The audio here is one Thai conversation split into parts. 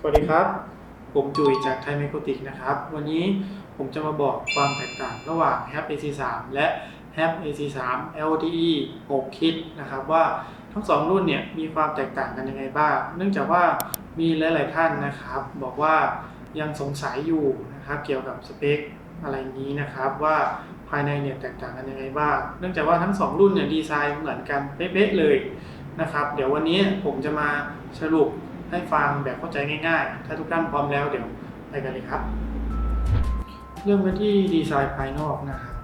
สวัสดีครับ ผมจุยจากไทยไมโครติกนะครับ วันนี้ผมจะมาบอกความแตกต่างระหว่าง HAP AC3 และ HAP AC3 LTE 6 kit นะครับว่าทั้งสองรุ่นเนี่ยมีความแตกต่างกันยังไงบ้าง เนื่องจากว่ามีหลาย ๆ ท่านนะครับ บอกว่ายังสงสัยอยู่นะครับเกี่ยวกับสเปคอะไรนี้นะครับว่าภายในเนี่ยแตกต่างกันยังไงบ้าง เนื่องจากว่าทั้งสองรุ่นเนี่ยดีไซน์เหมือนกันเป๊ะๆเลยนะครับ เดี๋ยววันนี้ผมจะมาสรุป ให้ฟังแบบเข้าใจง่ายๆ ถ้าทุกท่านพร้อมแล้วเดี๋ยวไปกันเลยครับ เริ่มกันที่ดีไซน์ภายนอกนะครับ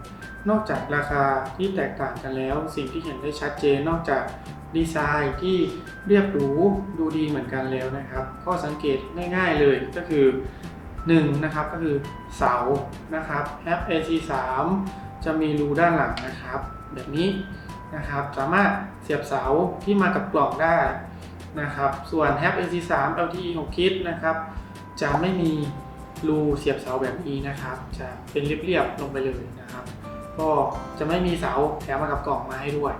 นอกจากราคาที่แตกต่างกันแล้ว สิ่งที่เห็นได้ชัดเจนนอกจากดีไซน์ที่เรียบหรูดูดีเหมือนกันแล้วนะครับข้อสังเกตง่ายๆเลยก็คือ1นะครับก็คือเสานะครับ h a p AC3 จะมีรูด้านหลังนะครับ แบบนี้นะครับสามารถเสียบเสาที่มากับกล่องได้ นะครับ ส่วน HAP AC3 LTE 6 kit นะครับ จะไม่มีรูเสียบเสาแบบนี้นะครับ จะเป็นเรียบๆลงไปเลยนะครับ ก็จะไม่มีเสาแถมมากับกล่องมาให้ด้วย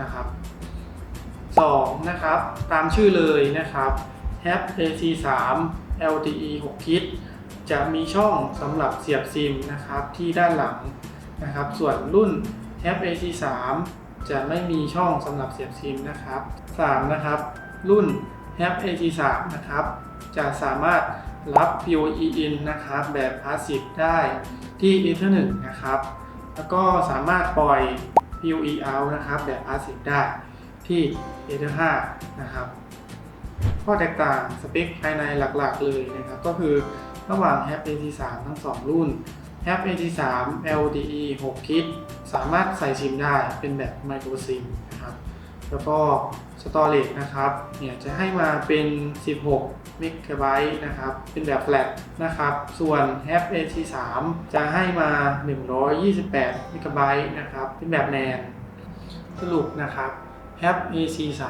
นะครับ 2. นะครับ ตามชื่อเลยนะครับ HAP AC3 LTE 6 kit จะมีช่องสำหรับเสียบซิมนะครับที่ด้านหลังนะครับ ส่วนรุ่น HAP AC3 จะไม่มีช่องสำหรับเสียบซิมนะครับ 3. นะครับ รุ่น HAP AC3 นะครับ จะสามารถรับ PoE in นะครับ แบบ Passive ได้ที่ Ether 1นะครับ แล้วก็สามารถปล่อย PoE out นะครับ แบบ Passive ได้ที่ Ether 5นะครับข้อแตกต่างสเปคภายในหลักๆเลยนะครับ ก็คือระหว่าง HAP AC3 ทั้ง 2 รุ่น HAP AC3 LTE 6 kit สามารถใส่ซิมได้เป็นแบบ Micro SIM นะครับ แล้วก็ Storage นะครับเนี่ยจะให้มาเป็น 16เมกะไบต์นะครับ เป็นแบบ flat นะครับ ส่วน HAP AC3 จะให้มา 128เมกะไบต์นะครับ เป็นแบบ NAND สรุปนะครับ HAP AC3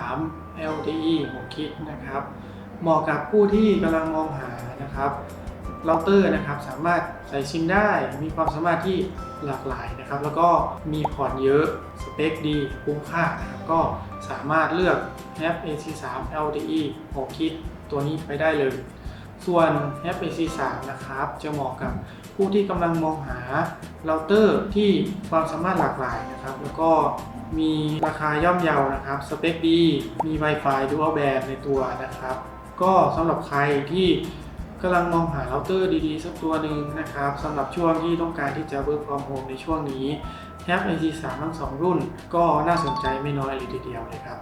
LTE 6 kit นะครับ เหมาะกับผู้ที่กำลังมองหานะครับ เราเตอร์นะครับสามารถใส่ซิมได้ มีความสามารถที่หลากหลายนะครับ แล้วก็มีพอร์ตเยอะสเปคดีคุ้มค่านะครับก็สามารถเลือก HAP AC3 LTE 6 kit ตัวนี้ไปได้เลย ส่วน HAP AC3 นะครับ จะเหมาะกับผู้ที่กำลังมองหาเราเตอร์ที่ความสามารถหลากหลายนะครับ แล้วก็มีราคาย่อมเยานะครับ สเปคดี มี Wi-Fi Dual Band ในตัวนะครับ ก็สำหรับใครที่ กำลังมองหาเราเตอร์ดีๆ สักตัวหนึ่งนะครับสำหรับช่วงที่ต้องการที่จะ work from home ในช่วงนี้ HAP AC3 ทั้งสองรุ่น ก็น่าสนใจไม่น้อยเลยทีเดียวเลยครับ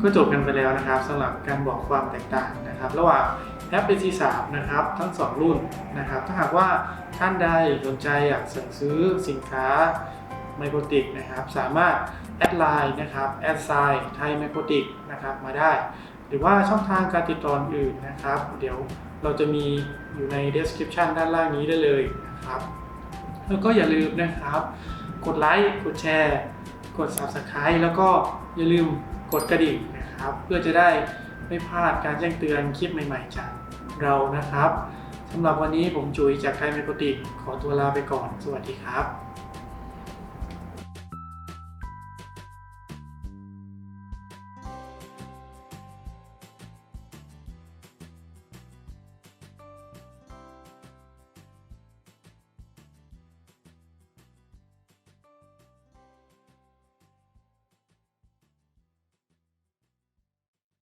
ก็จบกันไปแล้วนะครับสำหรับการบอกความแตกต่างนะครับ ระหว่าง HAP AC3 นะครับทั้ง 2 รุ่นนะครับ ถ้าหากว่าท่านใดสนใจอยากสั่งซื้อสินค้าไมโครติกนะครับ สามารถแอดไลน์นะครับแอดไซน์ไทยไมโครติกนะครับมาได้ หรือว่าช่องทางการติดต่ออื่นนะครับ เดี๋ยวเราจะมีอยู่ใน description ด้านล่างนี้ได้เลยนะครับ แล้วก็อย่าลืมนะครับ กดไลค์กดแชร์ กด subscribe แล้วก็อย่าลืมกดกระดิ่งนะครับ เพื่อจะได้ไม่พลาดการแจ้งเตือนคลิปใหม่ๆจากเรานะครับสำหรับวันนี้ผมจุยจากไทยเมโกติกขอตัวลาไปก่อน สวัสดีครับ